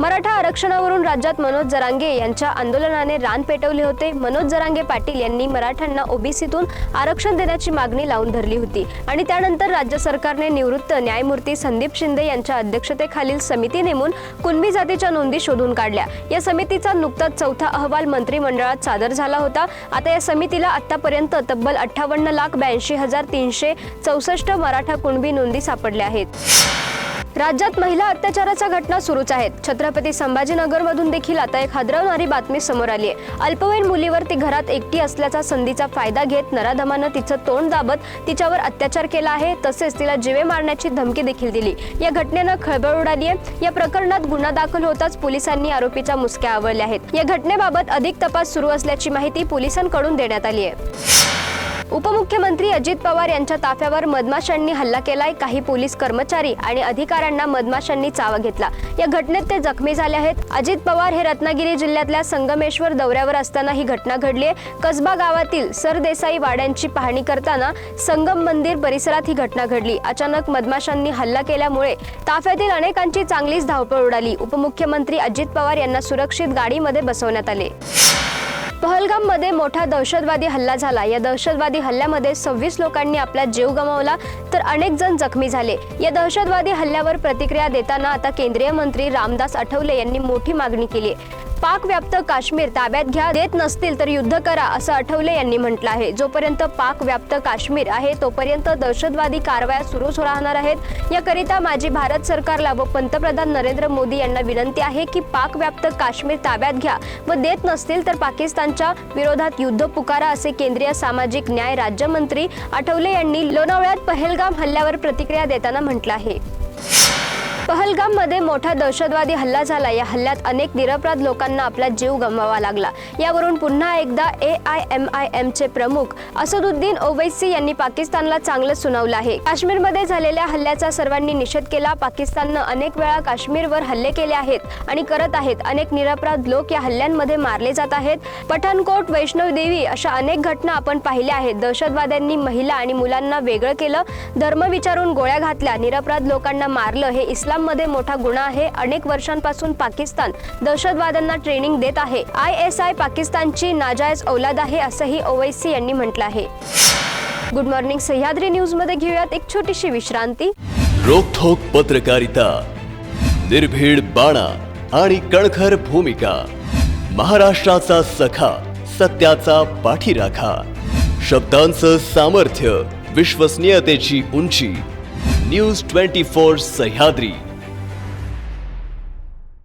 मराठा आरक्षणावरून राज्यात मनोज जरांगे यांच्या आंदोलनाने रान पेटवले होते. मनोज जरांगे पाटील यांनी मराठ्यांना ओबीसीतून आरक्षण देण्याची मागणी लावून धरली होती. आणि त्यानंतर राज्य सरकारने निवृत्त न्यायमूर्ती संदीप शिंदे यांच्या अध्यक्षतेखालील समिती नेमून कुणबी जातीच्या नोंदी शोधून काढल्या. या समितीचा नुकताच चौथा अहवाल मंत्रिमंडळात सादर झाला होता. आता या समितीला आतापर्यंत तब्बल अठ्ठावन्न लाख ब्याऐंशी हजार तीनशे चौसष्ट मराठा कुणबी नोंदी सापडल्या आहेत. राज्यात महिला अत्याचाराच्या घटना सुरूच आहेत. छत्रपती संभाजीनगरमधून देखील आता एक हादरवणारी बातमी समोर आली आहे अल्पवयीन मुलीवर ती घरात एकटी असल्याचा संधीचा फायदा घेत नराधमानं तिचं तोंड दाबत तिच्यावर अत्याचार केला आहे. तसेच तिला जीवे मारण्याची धमकी देखील दिली. या घटनेनं खळबळ उडाली आहे या प्रकरणात गुन्हा दाखल होताच पोलिसांनी आरोपीच्या मुसक्या आवळल्या आहेत. या घटनेबाबत अधिक तपास सुरू असल्याची माहिती पोलिसांकडून देण्यात आली आहे उपमुख्यमंत्री अजित पवार यांच्या ताफ्यावर मधमाशांनी हल्ला केलाय. काही पोलीस कर्मचारी आणि अधिकाऱ्यांना मधमाशांनी चावा घेतला. या घटनेत ते जखमी झाले आहेत. अजित पवार हे रत्नागिरी जिल्ह्यातल्या संगमेश्वर दौऱ्यावर असताना ही घटना घडली आहे कसबा गावातील सरदेसाई वाड्यांची पाहणी करताना संगम मंदिर परिसरात ही घटना घडली. अचानक मधमाशांनी हल्ला केल्यामुळे ताफ्यातील अनेकांची चांगलीच धावपळ उडाली. उपमुख्यमंत्री अजित पवार यांना सुरक्षित गाडीमध्ये बसवण्यात आले. पहलगाममध्ये मोठा दहशतवादी हल्ला झाला. या दहशतवादी हल्ल्यामध्ये सव्वीस लोकांनी आपला जीव गमावला तर अनेक जण जखमी झाले. या दहशतवादी हल्ल्यावर प्रतिक्रिया देताना आता केंद्रीय मंत्री रामदास आठवले यांनी मोठी मागणी केली. पाकव्याप्त पाक व्याप्त काश्मीर ताब्यात घ्या देत नसतील तर युद्ध करा असं आठवले यांनी म्हटलं आहे. जोपर्यंत पाक व्याप्त काश्मीर आहे तोपर्यंत दहशतवादी कारवाया सुरूच राहणार आहेत. याकरिता माझी भारत सरकारला व पंतप्रधान नरेंद्र मोदी यांना विनंती आहे की पाक व्याप्त काश्मीर ताब्यात घ्या व देत नसतील तर पाकिस्तानच्या विरोधात युद्ध पुकारा असे केंद्रीय सामाजिक न्याय राज्यमंत्री आठवले यांनी लोणावळ्यात पहलगाम हल्ल्यावर प्रतिक्रिया देताना म्हटलं आहे. पहलगाममध्ये मोठा दहशतवादी हल्ला झाला. या हल्ल्यात अनेक निरपराध लोकांना आपला जीव गमवावा लागला. यावरून पुन्हा एकदा A I M I M चे प्रमुख असदुद्दीन ओवैसी यांनी पाकिस्तानला चांगलं सुनावलं आहे. काश्मीरमध्ये झालेल्या हल्ल्याचा सर्वांनी निषेध केला. पाकिस्ताननं अनेक वेळा काश्मीरवर हल्ले केले आहेत आणि करत आहेत. अनेक निरपराध लोक या हल्ल्यांमध्ये मारले जात आहेत. पठाणकोट वैष्णव देवी अशा अनेक घटना आपण पाहिल्या आहेत. दहशतवाद्यांनी महिला आणि मुलांना वेगळं केलं. धर्म विचारून गोळ्या घातल्या. निरपराध लोकांना मारलं. हे इस्लाम इस्लाममध्ये मोठा गुन्हा आहे. अनेक वर्षांपासून पाकिस्तान दहशतवाद्यांना ट्रेनिंग देत आहे. आय एस आय पाकिस्तानची नाजायज औलाद आहे असंही ओवैसी यांनी म्हटलं आहे. गुड मॉर्निंग सह्याद्री न्यूजमध्ये घेऊयात एक छोटीशी विश्रांती. रोखोक पत्रकारिता निर्भीड बाणा आणि कणखर भूमिका महाराष्ट्राचा सखा सत्याचा पाठीराखा शब्दांचं सामर्थ्य विश्वसनीयतेची उंची. News twenty four Sahyadri.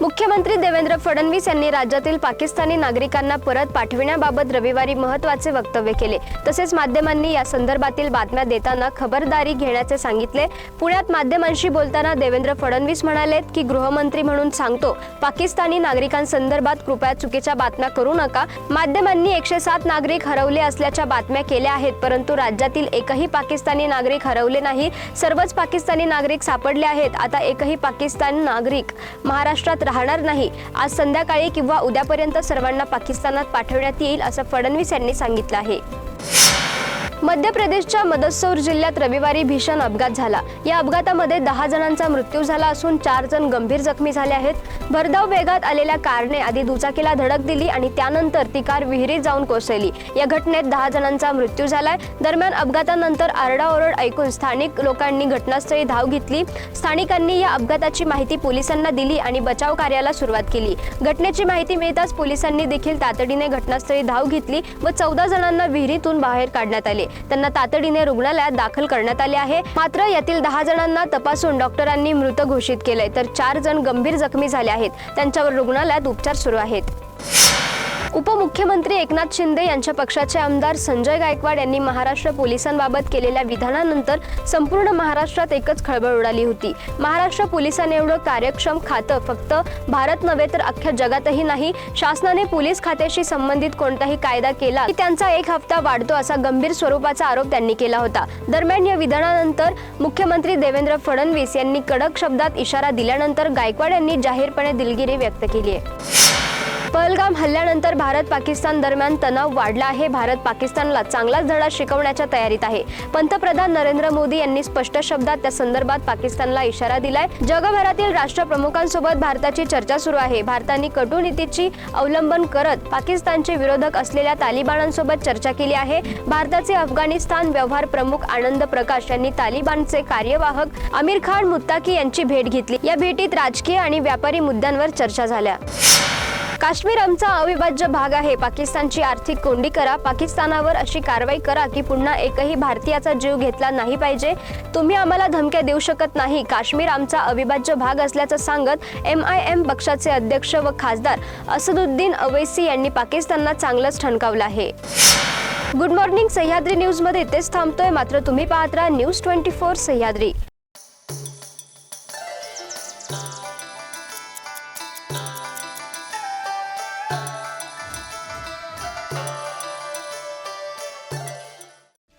मुख्यमंत्री देवेंद्र फडणवीस यांनी राज्यातील पाकिस्तानी नागरिकांना परत पाठविण्याबाबत रविवारी महत्त्वाचे वक्तव्य केले. तसेच माध्यमांनी या संदर्भातील बातम्या देताना खबरदारी घेण्याचे सांगितले. पुण्यात माध्यमांशी बोलताना देवेंद्र फडणवीस म्हणाले की गृहमंत्री म्हणून सांगतो पाकिस्तानी नागरिकांसंदर्भात कृपया चुकीच्या बातम्या करू नका. माध्यमांनी एकशे सात नागरिक हरवले असल्याच्या बातम्या केल्या आहेत परंतु राज्यातील एकही पाकिस्तानी नागरिक हरवले नाही. सर्वच पाकिस्तानी नागरिक सापडले आहेत. आता एकही पाकिस्तानी नागरिक महाराष्ट्रात राहणार नाही. आज संध्याकाळी किंवा उद्यापर्यंत सर्वांना पाकिस्तानात पाठवण्यात येईल असं फडणवीस यांनी सांगितलं आहे. मध्य प्रदेशच्या मदसौर जिल्ह्यात रविवारी भीषण अपघात झाला. या अपघातामध्ये दहा जणांचा मृत्यू झाला असून चार जण गंभीर जखमी झाले आहेत. भरधाव वेगात आलेल्या कारने आधी दुचाकीला धडक दिली आणि त्यानंतर ती कार विहिरीत जाऊन कोसळली. या घटनेत दहा जणांचा मृत्यू झालाय. दरम्यान अपघातानंतर आरडाओरड ऐकून स्थानिक लोकांनी घटनास्थळी धाव घेतली. स्थानिकांनी या अपघाताची माहिती पोलिसांना दिली आणि बचाव कार्याला सुरुवात केली. घटनेची माहिती मिळताच पोलिसांनी देखील तातडीने घटनास्थळी धाव घेतली व चौदा जणांना विहिरीतून बाहेर काढण्यात आले. त्यांना तातडीने रुग्णालयात दाखल करण्यात आले आहे. मात्र यातील दहा जणांना तपासून डॉक्टरांनी मृत घोषित केलंय. तर चार जण गंभीर जखमी झाले आहेत. त्यांच्यावर रुग्णालयात उपचार सुरू आहेत. उपमुख्यमंत्री एकनाथ शिंदे यांच्या पक्षाचे आमदार संजय गायकवाड यांनी महाराष्ट्र पोलिसांबाबत केलेल्या विधानानंतर संपूर्ण महाराष्ट्रात एकच खळबळ उडाली होती. महाराष्ट्र पोलिसांनी एवढं कार्यक्षम खातं फक्त भारत नव्हे तर अख्ख्या जगातही नाही शासनाने पोलीस खात्याशी संबंधित कोणताही कायदा केला की त्यांचा एक हप्ता वाढतो असा गंभीर स्वरूपाचा आरोप त्यांनी केला होता. दरम्यान या विधानानंतर मुख्यमंत्री देवेंद्र फडणवीस यांनी कडक शब्दात इशारा दिल्यानंतर गायकवाड यांनी जाहीरपणे दिलगिरी व्यक्त केली आहे. पहलगाम हल्ल्यानंतर भारत पाकिस्तान दरम्यान तणाव वाढला आहे. भारत पाकिस्तानला चांगलाच धडा शिकवण्याच्या तयारीत आहे. पंतप्रधान नरेंद्र मोदी यांनी स्पष्ट शब्दात त्या संदर्भात पाकिस्तानला इशारा दिलाय. जगभरातील राष्ट्रप्रमुखांसोबत भारताची चर्चा सुरू आहे. भारताने कटुनीतीची अवलंबन करत पाकिस्तानचे विरोधक असलेल्या तालिबानांसोबत चर्चा केली आहे. भारताचे अफगाणिस्तान व्यवहार प्रमुख आनंद प्रकाश यांनी तालिबानचे कार्यवाहक आमिर खान मुत्ताकी यांची भेट घेतली. या भेटीत राजकीय आणि व्यापारी मुद्द्यांवर चर्चा झाल्या. काश्मीर आमचा अविभाज्य भाग आहे. पाकिस्तानची आर्थिक कोंडी करा. पाकिस्तानावर अशी कारवाई करा की पुन्हा एकही भारतीयाचा जीव घेतला नाही पाहिजे. तुम्ही आम्हाला धमक्या देऊ शकत नाही. काश्मीर आमचा अविभाज्य भाग असल्याचं सांगत एम आय एम पक्षाचे अध्यक्ष व खासदार असदुद्दीन अवैसी यांनी पाकिस्तानला चांगलंच ठणकावलं आहे. गुड मॉर्निंग सह्याद्री न्यूजमध्ये इथेच थांबतोय. मात्र तुम्ही पाहत राहा न्यूज ट्वेंटी फोर सह्याद्री.